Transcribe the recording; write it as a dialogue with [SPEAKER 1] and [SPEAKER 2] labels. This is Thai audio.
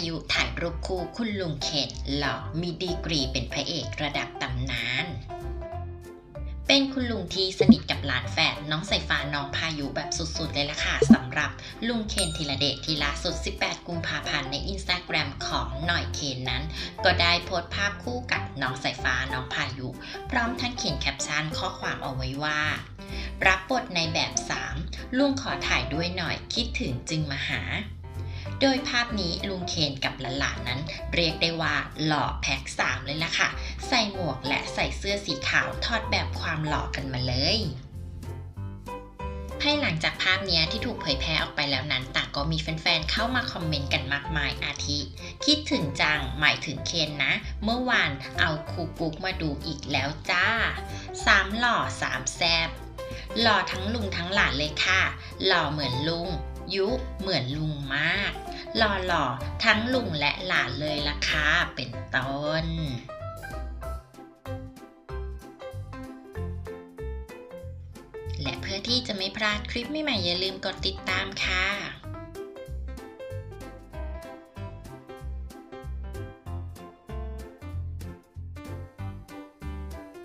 [SPEAKER 1] ายุถ่ายรูปคู่คุณลุงเคนหล่อมีดีกรีเป็นพระเอกระดับตำนาน เป็นคุณลุงที่สนิทกับหลานแฝดน้องสายฟ้าน้องพายุแบบสุดๆเลยล่ะค่ะสำหรับลุงเคนธีรเดชที่ล่าสุด 18 กุมภาพันธ์ในอินสตาแกรมของหน่อยเคนนั้น ก็ได้โพสต์ภาพคู่กับน้องสายฟ้าน้องพายุ พร้อมทั้งเขียนแคปชั่นข้อความเอาไว้ว่า รับบทในแบบ 3 ลุงขอถ่ายด้วยหน่อยคิดถึงจึงมาหา โดยภาพนี้ลุงเคนกับหลานๆนั้น เรียกได้ว่าหล่อแพ็ค3เลยล่ะค่ะ ใส่หมวกและใส่เสื้อสีขาวทอดแบบความหล่อกันมาเลยภายหลังจากภาพนี้ที่ถูกเผยแพร่ออกไปแล้วนั้น ต่างก็มีแฟนๆ เข้ามาคอมเมนต์กันมากมายอาทิ คิดถึงจัง หมายถึงเคนนะ เมื่อวานเอาคูกุ๊กมาดูอีกแล้วจ้าสามหล่อสามแซบหล่อทั้งลุงทั้งหลานเลยค่ะ หล่อเหมือนลุง ยุเหมือนลุงมาก หล่อหล่อทั้งลุงและหลานเลยล่ะค่ะเป็นต้นและเพื่อที่จะไม่พลาดคลิปใหม่ๆอย่าลืมกดติดตามค่ะ